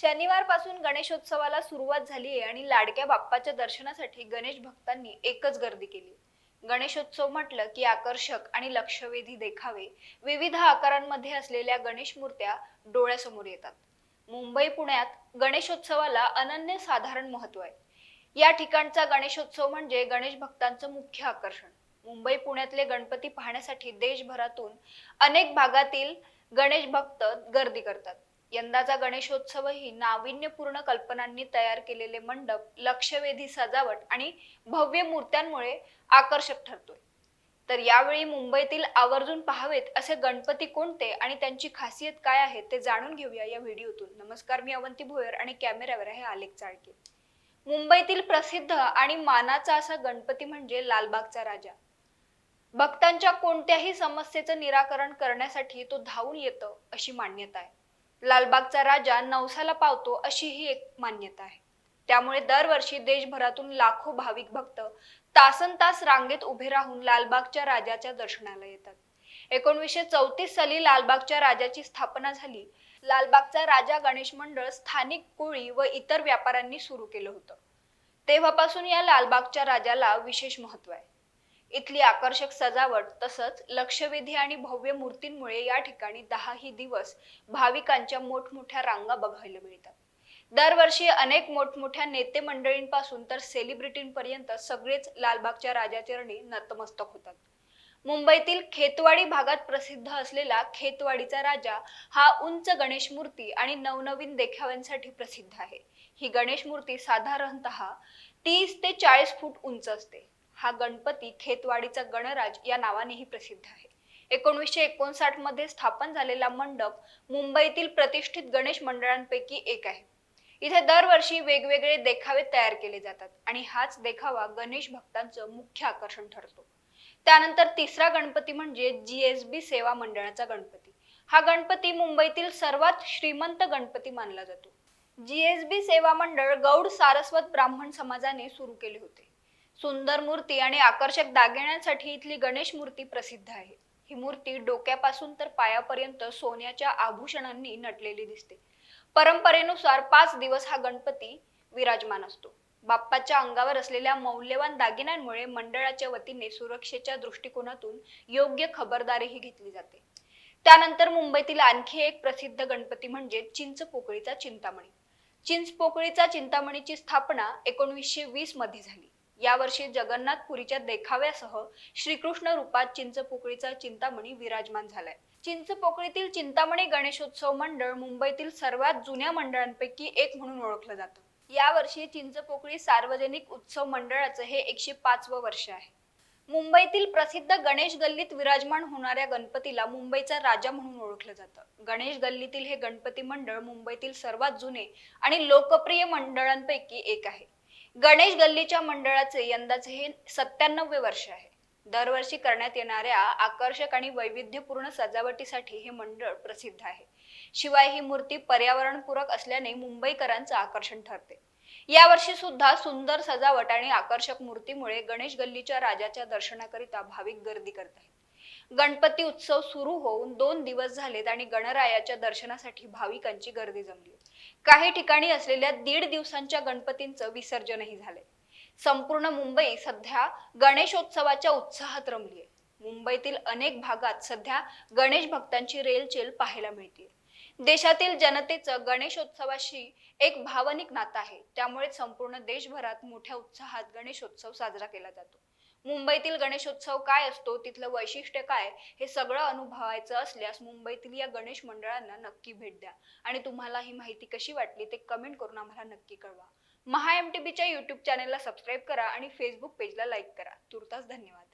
शनिवारपासून गणेशोत्सवाला सुरुवात झाली आहे आणि लाडक्या बाप्पाच्या दर्शनासाठी गणेश भक्तांनी एकच गर्दी केली. गणेशोत्सव म्हटलं की आकर्षक आणि लक्षवेधी देखावे. विविध आकारांमध्ये असलेल्या गणेश मूर्त्या डोळ्यासमोर येतात. मुंबई पुण्यात गणेशोत्सवाला अनन्य साधारण महत्त्व आहे. या ठिकाणचा गणेशोत्सव म्हणजे गणेश भक्तांचं मुख्य आकर्षण. मुंबई पुण्यातले गणपती पाहण्यासाठी देशभरातून अनेक भागातील गणेश भक्त गर्दी करतात. यंदाचा गणेशोत्सवही नाविन्यपूर्ण कल्पनांनी तयार केलेले मंडप लक्षवेधी सजावट आणि भव्य मूर्त्यांमुळे आकर्षक ठरतोय. तर यावेळी मुंबईतील आवर्जून पाहावेत असे गणपती कोणते आणि त्यांची खासियत काय आहे ते जाणून घेऊया या व्हिडिओतून. नमस्कार मी अवंती भोयर आणि कॅमेऱ्यावर आहे आलेख चाळके. मुंबईतील प्रसिद्ध आणि मानाचा असा गणपती म्हणजे लालबागचा राजा. भक्तांच्या कोणत्याही समस्येचं निराकरण करण्यासाठी तो धावून येतो अशी मान्यता आहे. लालबागचा राजा नवसाला पावतो अशी ही एक मान्यता आहे. त्यामुळे दरवर्षी देशभरातून लाखो भाविक भक्त तासन तास रांगेत उभे राहून लालबागच्या राजाच्या दर्शनाला येतात. एकोणवीसशे चौतीस साली लालबागच्या राजाची स्थापना झाली. लालबागचा राजा गणेश मंडळ स्थानिक कोळी व इतर व्यापाऱ्यांनी सुरू केलं होतं. तेव्हापासून या लालबागच्या राजाला विशेष महत्त्व आहे. इथली आकर्षक सजावट तसंच लक्षवेधी आणि भव्य मूर्तींमुळे या ठिकाणी दहाही दिवस भाविकांच्या मोठमोठ्या रांगा बघायला मिळतात. दरवर्षी अनेक मोठमोठ्या नेते मंडळींपासून तर सेलिब्रिटींपर्यंत सगळेच लालबागच्या राजाचरणी नतमस्तक होतात. मुंबईतील खेतवाडी भागात प्रसिद्ध असलेला खेतवाडीचा राजा हा उंच गणेश मूर्ती आणि नवनवीन देखाव्यांसाठी प्रसिद्ध आहे. ही गणेश मूर्ती साधारणतः तीस ते चाळीस फूट उंच असते. हा गणपती खेतवाडीचा गणराज या नावानेही प्रसिद्ध आहे. एकोणीसशे एकोणसाठमध्ये स्थापन झालेला मंडप मुंबईतील प्रतिष्ठित गणेश मंडळांपैकी एक आहे. इथे दरवर्षी वेगवेगळे देखावे तयार केले जातात आणि हाच देखावा गणेश भक्तांचं मुख्य आकर्षण ठरतो. त्यानंतर तिसरा गणपती म्हणजे जीएसबी सेवा मंडळाचा गणपती. हा गणपती मुंबईतील सर्वात श्रीमंत गणपती मानला जातो. जीएसबी सेवा मंडळ गौड सारस्वत ब्राह्मण समाजाने सुरू केले होते. सुंदर मूर्ती आणि आकर्षक दागिन्यांसाठी इथली गणेश मूर्ती प्रसिद्ध आहे. ही मूर्ती डोक्यापासून तर पायापर्यंत सोन्याच्या आभूषणांनी नटलेली दिसते. परंपरेनुसार पाच दिवस हा गणपती विराजमान असतो. बाप्पाच्या अंगावर असलेल्या मौल्यवान दागिन्यांमुळे मंडळाच्या वतीने सुरक्षेच्या दृष्टिकोनातून योग्य खबरदारीही घेतली जाते. त्यानंतर मुंबईतील आणखी एक प्रसिद्ध गणपती म्हणजे चिंचपोकळीचा चिंतामणी. चिंचपोकळीचा चिंतामणीची स्थापना एकोणवीसशे वीसमध्ये झाली. यावर्षी जगन्नाथपुरीच्या देखाव्यासह श्रीकृष्ण रूपात चिंचपोकळीचा चिंतामणी विराजमान झालाय. चिंचपोकळीतील चिंतामणी गणेशोत्सव मंडळ मुंबईतील सर्वात जुन्या मंडळांपैकी एक म्हणून ओळखलं जातं. यावर्षी चिंचपोकळी सार्वजनिक उत्सव मंडळाचं हे एकशे पाचवं वर्ष आहे. मुंबईतील प्रसिद्ध गणेश गल्लीत विराजमान होणाऱ्या गणपतीला मुंबईचा राजा म्हणून ओळखलं जातं. गणेश गल्लीतील हे गणपती मंडळ मुंबईतील सर्वात जुने आणि लोकप्रिय मंडळांपैकी एक आहे. गणेश गल्लीच्या मंडळाचे यंदाचे हे सत्त्याण्णवे वर्ष आहे. दरवर्षी करण्यात येणाऱ्या आकर्षक आणि वैविध्यपूर्ण सजावटीसाठी हे मंडळ प्रसिद्ध आहे. शिवाय ही मूर्ती पर्यावरणपूरक असल्याने मुंबईकरांचं आकर्षण ठरते. यावर्षी सुद्धा सुंदर सजावट आणि आकर्षक मूर्तीमुळे गणेश गल्लीच्या राजाच्या दर्शनाकरिता भाविक गर्दी करत आहेत. गणपती उत्सव सुरू होऊन दोन दिवस झालेत आणि गणरायाच्या दर्शनासाठी भाविकांची गर्दी जमली. काही ठिकाणी असलेल्या दीड दिवसांच्या गणपतींचं विसर्जनही झालंय. संपूर्ण मुंबई सध्या गणेशोत्सवाच्या उत्साहात रमलीय. मुंबईतील अनेक भागात सध्या गणेश भक्तांची रेलचेल पाहायला मिळते देशातील जनतेचं गणेशोत्सवाशी एक भावनिक नातं आहे. त्यामुळे संपूर्ण देशभरात मोठ्या उत्साहात गणेशोत्सव साजरा केला जातो. मुंबईतील गणेशोत्सव काय असतो? तिथलं वैशिष्ट्य काय? हे सगळं अनुभवायचं असल्यास मुंबईतील या गणेश मंडळांना नक्की भेट द्या. आणि तुम्हाला ही माहिती कशी वाटली ते कमेंट करून आम्हाला नक्की कळवा. महा एम टी बीच्या यूट्यूब चॅनेलला सबस्क्राईब करा आणि फेसबुक पेजला लाईक करा. तुर्तास धन्यवाद.